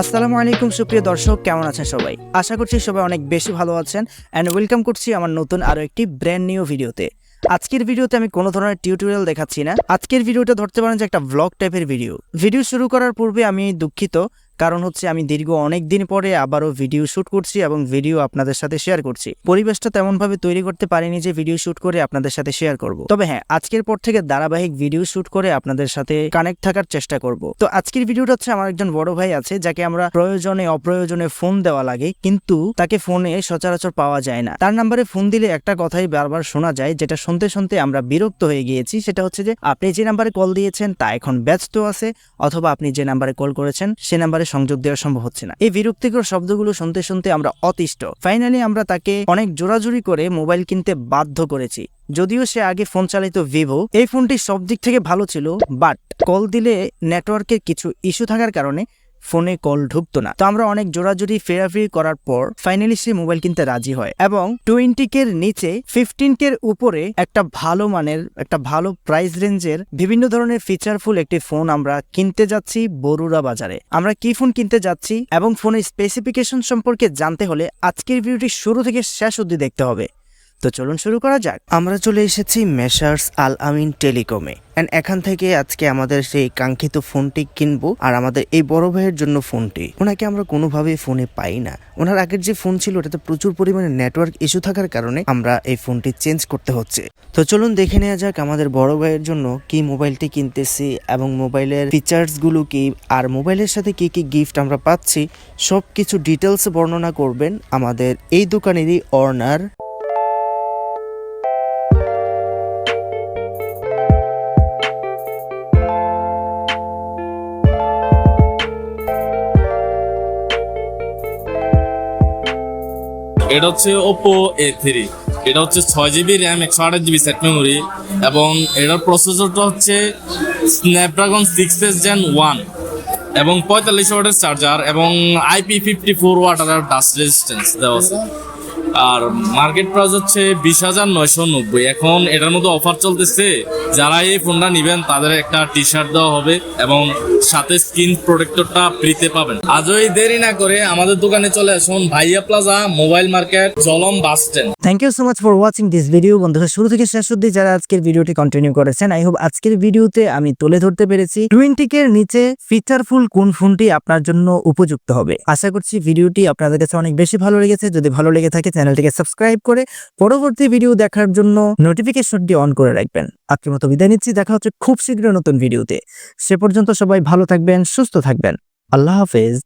আসসালামু আলাইকুম, সুপ্রিয় দর্শক, কেমন আছেন সবাই? আশা করছি সবাই অনেক বেশি ভালো আছেন অ্যান্ড ওয়েলকাম করছি আমার নতুন আরও একটি ব্র্যান্ড নিউ ভিডিওতে আজকের ভিডিওতে আমি কোনো ধরনের টিউটোরিয়াল দেখাচ্ছি না। আজকের ভিডিওটা ধরতে পারেন যে একটা ব্লগ টাইপের ভিডিও ভিডিও শুরু করার পূর্বে আমি দুঃখিত কারণ হচ্ছে আমি দীর্ঘ অনেক দিন পরে আবারও ভিডিও শুট করছি এবং ভিডিও আপনাদের সাথে শেয়ার করছি। পরিবেশটা তেমনভাবে তৈরি করতে পারিনি যে ভিডিও শুট করে আপনাদের সাথে শেয়ার করব। তবে হ্যাঁ আজকের পর থেকে ধারাবাহিক ভিডিও শুট করে আপনাদের সাথে কানেক্ট থাকার চেষ্টা করব। তো আজকের ভিডিওটা হচ্ছে আমার একজন বড় ভাই আছে, যাকে আমরা প্রয়োজনে অপ্রয়োজনে ফোন দেওয়া লাগে, কিন্তু তাকে ফোনে সচরাচর পাওয়া যায় না। তার নাম্বারে ফোন দিলে একটা কথাই বারবার শোনা যায়, যেটা শুনতে শুনতে আমরা বিরক্ত হয়ে গিয়েছি, সেটা হচ্ছে যে আপনি যে নাম্বারে কল দিয়েছেন তা এখন ব্যস্ত আছে, অথবা আপনি যে নাম্বারে কল করেছেন, সে নাম্বারে সংযোগ দেওয়া সম্ভব হচ্ছে না। এই বিরক্তিকর শব্দগুলো শুনতে শুনতে আমরা অতিষ্ঠ। ফাইনালি আমরা তাকে অনেক জোরাজুরি করে মোবাইল কিনতে বাধ্য করেছি। যদিও সে আগে ফোন চালিত ভিভো এই ফোনটি সব দিক থেকে ভালো ছিল বাট কল দিলে নেটওয়ার্কের কিছু ইস্যু থাকার কারণে ফোনে কল ঢুকতো না। তো আমরা অনেক জোরাজুরি, ফেরাফেরি করার পর ফাইনালি সে মোবাইল কিনতে রাজি হয় এবং টোয়েন্টি কের নিচে ফিফটিন কের উপরে একটা ভালো মানের, একটা ভালো প্রাইস রেঞ্জের বিভিন্ন ধরনের ফিচারফুল একটি ফোন আমরা কিনতে যাচ্ছি বরুড়া বাজারে। আমরা কি ফোন কিনতে যাচ্ছি এবং ফোনের স্পেসিফিকেশন সম্পর্কে জানতে হলে আজকের ভিডিওটি শুরু থেকে শেষ অবধি দেখতে হবে। তো চলুন শুরু করা যাক। আমরা চলে এসেছি মেশার্স আল আমিন টেলিকমে অ্যান্ড এখান থেকে আজকে আমাদের সেই কাঙ্ক্ষিত ফোনটি কিনবো আর আমাদের এই বড় ভাইয়ের জন্য ফোনটি। ওনাকে আমরা কোনোভাবেই ফোনে পাই না। ওনার আগের যে ফোন ছিল, ওটাতে প্রচুর পরিমাণে নেটওয়ার্ক ইস্যু থাকার কারণে আমরা এই ফোনটি চেঞ্জ করতে হচ্ছে। তো চলুন দেখে নেওয়া যাক আমাদের বড় ভাইয়ের জন্য কি মোবাইলটি কিনতেছি এবং মোবাইলের ফিচার্সগুলো কি আর মোবাইলের সাথে কি কি গিফট আমরা পাচ্ছি সব কিছু ডিটেলস বর্ণনা করবেন আমাদের এই দোকানেরই অর্নার এটা হচ্ছে ওপো এ থ্রি এটা হচ্ছে ছয় জিবি র্যাম একশো আঠাশ জিবি সেট মেমোরি এবং এটার প্রসেসরটা হচ্ছে Snapdragon six S gen one এবং পঁয়তাল্লিশ ওয়াটের চার্জার এবং IP fifty four water dust resistance দেওয়া আছে। আর মার্কেট প্রাইস হচ্ছে বিশ হাজার নয়শো নব্বই। এখন এটার মধ্যে অফার চলতেছে। যারা এই ফোনটা নেবেন, তাদের একটা টি শার্ট দেওয়া হবে এবং সাথে স্ক্রিন প্রোটেক্টরটা ফ্রিতে পাবেন। আজই দেরি না করে আমাদের দোকানে চলে আসুন ভাইয়া plaza mobile market জলম bus stand thank you so much for watching this video বন্ধুরা। শুরু থেকে শেষ অব্দি যারা আজকের ভিডিওটি কন্টিনিউ করেছেন আই হোপ আজকের ভিডিওতে আমি তুলে ধরতে পেরেছি টোয়েন্টি এর নিচে ফিচারফুল কোন ফোনটি আপনার জন্য উপযুক্ত হবে। আশা করছি ভিডিওটি আপনাদের কাছে অনেক বেশি ভালো লেগেছে। যদি ভালো লেগে থাকে চ্যানেলটিকে সাবস্ক্রাইব করে পরবর্তী ভিডিও দেখার জন্য নোটিফিকেশনটি অন করে রাখবেন। আজকের মতো বিদায় নিচ্ছি, দেখা হচ্ছে খুব শীঘ্র নতুন ভিডিওতে সে পর্যন্ত সবাই ভালো থাকবেন, সুস্থ থাকবেন। আল্লাহ হাফেজ।